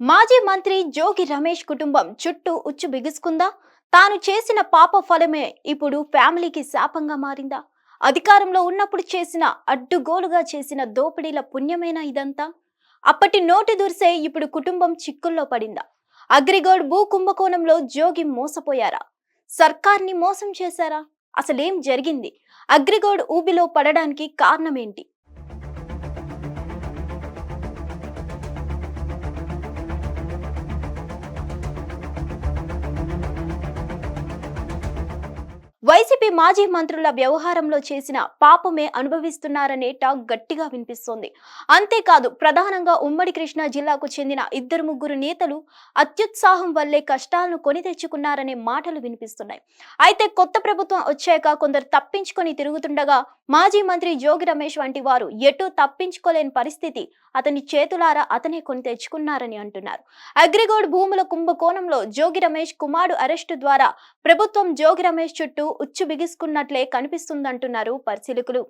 మాజీ మంత్రి జోగి రమేష్ కుటుంబం చుట్టూ ఉచ్చు బిగుసుకుందా? తాను చేసిన పాప ఫలమే ఇప్పుడు ఫ్యామిలీకి శాపంగా మారిందా? అధికారంలో ఉన్నప్పుడు చేసిన అడ్డుగోలుగా చేసిన దోపిడీల పుణ్యమేనా ఇదంతా? అప్పటి నోటి దుర్సే ఇప్పుడు కుటుంబం చిక్కుల్లో పడిందా? అగ్రిగోడ్ భూ కుంభకోణంలో జోగి మోసపోయారా? సర్కార్ని మోసం చేశారా? అసలేం జరిగింది? అగ్రిగోడ్ ఊబిలో పడడానికి కారణమేంటి? వైసీపీ మాజీ మంత్రుల వ్యవహారంలో చేసిన పాపమే అనుభవిస్తున్నారనే టాక్ గట్టిగా వినిపిస్తోంది. అంతేకాదు ప్రధానంగా ఉమ్మడి కృష్ణా జిల్లాకు చెందిన ఇద్దరు ముగ్గురు నేతలు అత్యుత్సాహం వల్లే కష్టాలను కొని తెచ్చుకున్నారనే మాటలు వినిపిస్తున్నాయి. అయితే కొత్త ప్రభుత్వం వచ్చాక కొందరు తప్పించుకొని తిరుగుతుండగా మాజీ మంత్రి జోగి రమేష్ వంటి వారు ఎటూ తప్పించుకోలేని పరిస్థితి అతని చేతులారా అతనే కొని తెచ్చుకున్నారని అంటున్నారు. అగ్రిగోడ్ భూముల కుంభకోణంలో జోగి రమేష్ కుమారుడు అరెస్టు ద్వారా ప్రభుత్వం జోగి రమేష్ చుట్టూ ఉచ్చు బిగుసుకున్నట్లే కనిపిస్తుందంటున్నారు పరిశీలకులు.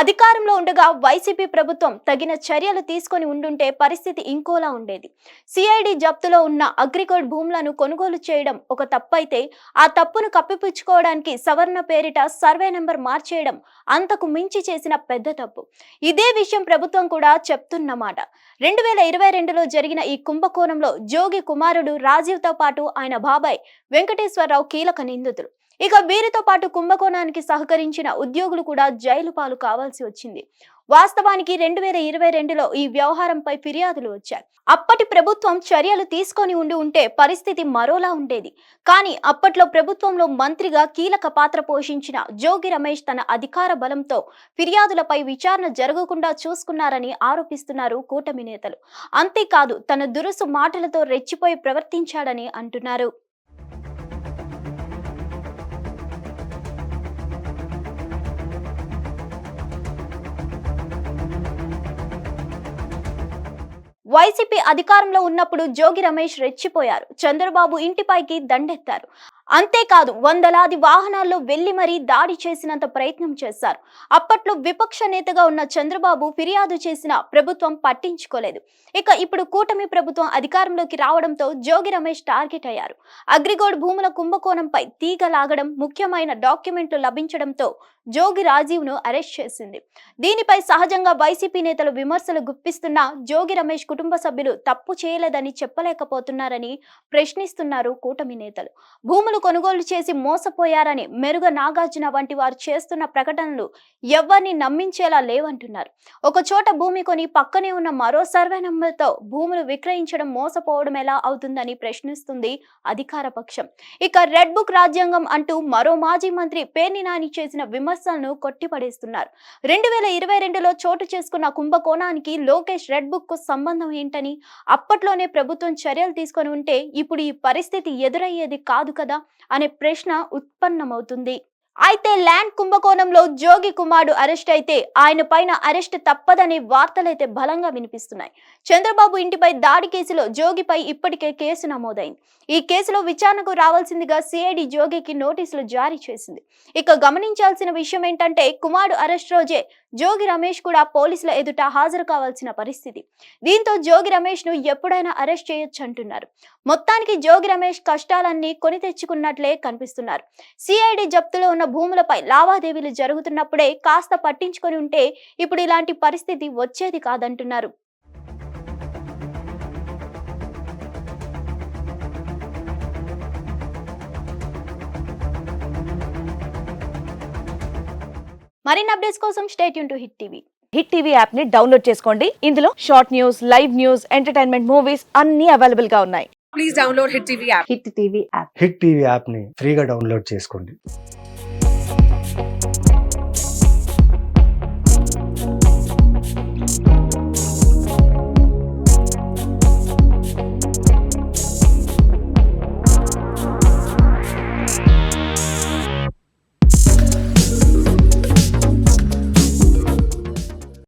అధికారంలో ఉండగా వైసీపీ ప్రభుత్వం తగిన చర్యలు తీసుకొని ఉండుంటే పరిస్థితి ఇంకోలా ఉండేది. సిఐడి జప్తులో ఉన్న అగ్రికోల్డ్ భూములను కొనుగోలు చేయడం ఒక తప్పైతే ఆ తప్పును కప్పిపుచ్చుకోవడానికి సవర్ణ పేరిట సర్వే నెంబర్ మార్చేయడం అంతకు మించి చేసిన పెద్ద తప్పు. ఇదే విషయం ప్రభుత్వం కూడా చెప్తున్నమాట. రెండు వేల ఇరవై రెండులో జరిగిన ఈ కుంభకోణంలో జోగి కుమారుడు రాజీవ్తో పాటు ఆయన బాబాయ్ వెంకటేశ్వరరావు కీలక నిందితులు. ఇక వీరితో పాటు కుంభకోణానికి సహకరించిన ఉద్యోగులు కూడా జైలు పాలు కావాల్సి వచ్చింది. వాస్తవానికి రెండు వేల ఇరవై రెండులో ఈ వ్యవహారంపై ఫిర్యాదులు వచ్చాయి. అప్పటి ప్రభుత్వం చర్యలు తీసుకొని ఉండి ఉంటే పరిస్థితి మరోలా ఉండేది. కానీ అప్పట్లో ప్రభుత్వంలో మంత్రిగా కీలక పాత్ర పోషించిన జోగి రమేష్ తన అధికార బలంతో ఫిర్యాదులపై విచారణ జరగకుండా చూసుకున్నారని ఆరోపిస్తున్నారు కూటమి నేతలు. అంతేకాదు తన దురుసు మాటలతో రెచ్చిపోయి ప్రవర్తించాడని అంటున్నారు. వైసీపీ అధికారంలో ఉన్నప్పుడు జోగి రమేష్ రెచ్చిపోయారు. చంద్రబాబు ఇంటిపైకి దండెత్తారు. అంతేకాదు వందలాది వాహనాల్లో వెళ్ళి మరీ దాడి చేసినంత ప్రయత్నం చేశారు. అప్పట్లో విపక్ష నేతగా ఉన్న చంద్రబాబు ఫిర్యాదు చేసిన ప్రభుత్వం పట్టించుకోలేదు. ఇక ఇప్పుడు కూటమి ప్రభుత్వం అధికారంలోకి రావడంతో జోగి రమేష్ టార్గెట్ అయ్యారు. అగ్రిగోడ్ భూముల కుంభకోణంపై తీగ లాగడం ముఖ్యమైన డాక్యుమెంట్లు లభించడంతో జోగి రాజీవ్ను అరెస్ట్ చేసింది. దీనిపై సహజంగా వైసీపీ నేతలు విమర్శలు గుప్పిస్తున్నా జోగి రమేష్ కుటుంబ సభ్యులు తప్పు చేయలేదని చెప్పలేకపోతున్నారని ప్రశ్నిస్తున్నారు కూటమి నేతలు. భూముల కొనుగోలు చేసి మోసపోయారని మెరుగ నాగార్జున వంటి వారు చేస్తున్న ప్రకటనలు ఎవరిని నమ్మించేలా లేవంటున్నారు. ఒక చోట భూమి కొని పక్కనే ఉన్న మరో సర్వే నంబర్తో భూములు విక్రయించడం మోసపోవడం ఎలా అవుతుందని ప్రశ్నిస్తుంది అధికార పక్షం. ఇక రెడ్ బుక్ రాజ్యాంగం అంటూ మరో మాజీ మంత్రి పేర్ని నాని చేసిన విమర్శలను కొట్టిపడేస్తున్నారు. రెండు వేల ఇరవై రెండులో చోటు చేసుకున్న కుంభకోణానికి లోకేష్ రెడ్ బుక్కు సంబంధం ఏంటని అప్పట్లోనే ప్రభుత్వం చర్యలు తీసుకొని ఉంటే ఇప్పుడు ఈ పరిస్థితి ఎదురయ్యేది కాదు కదా. అనే ప్రశ్న ఉత్పన్నమవుతుంది. అయితే ల్యాండ్ కుంభకోణంలో జోగి కుమారుడు అరెస్ట్ అయితే ఆయన పైన అరెస్ట్ తప్పదనే వార్తలైతే బలంగా వినిపిస్తున్నాయి. చంద్రబాబు ఇంటిపై దాడి కేసులో జోగిపై ఇప్పటికే కేసు నమోదైంది. ఈ కేసులో విచారణకు రావాల్సిందిగా సిఐడి జోగికి నోటీసులు జారీ చేసింది. ఇక గమనించాల్సిన విషయం ఏంటంటే కుమారుడు అరెస్ట్ రోజే జోగి రమేష్ కూడా పోలీసుల ఎదుట హాజరు కావాల్సిన పరిస్థితి. దీంతో జోగి రమేష్ను ఎప్పుడైనా అరెస్ట్ చేయొచ్చు అంటున్నారు. మొత్తానికి జోగి రమేష్ కష్టాలన్నీ కొని తెచ్చుకున్నట్లే కనిపిస్తున్నారు. సిఐడి జప్తులో ఉన్న భూములపై లావాదేవీలు జరుగుతున్నప్పుడే కాస్త పట్టించుకొని ఉంటే ఇప్పుడు ఇలాంటి పరిస్థితి వచ్చేది కాదంటున్నారు. మరిన్ని అప్డేట్స్ కోసం stay Yoon to Hit TV. Hit TV యాప్ని డౌన్లోడ్ చేసుకోండి. ఇందులో short news live news entertainment movies అన్ని అవైలబుల్గా ఉన్నాయి. Please download Hit TV app. Hit TV app. Hit TV యాప్ని ఫ్రీగా డౌన్లోడ్ చేసుకోండి.